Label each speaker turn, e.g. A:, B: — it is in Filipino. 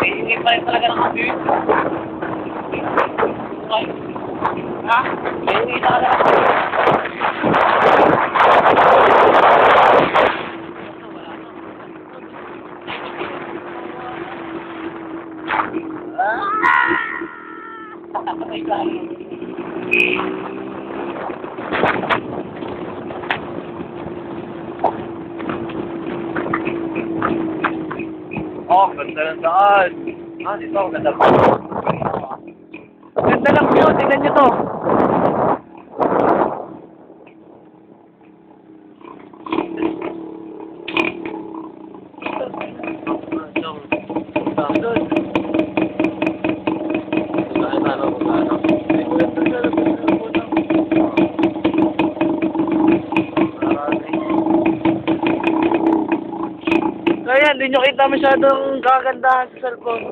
A: Hindi pa rin talaga ng abuse. Okay. Ha? Hindi talaga ng abuse. Ah! Ay, Oh, ganda ng daan. Ah, dito ganda.
B: Ganda lang yun, tingnan nyo to. Kaya hindi nyo kita masyadong kagandahan sa cellphone.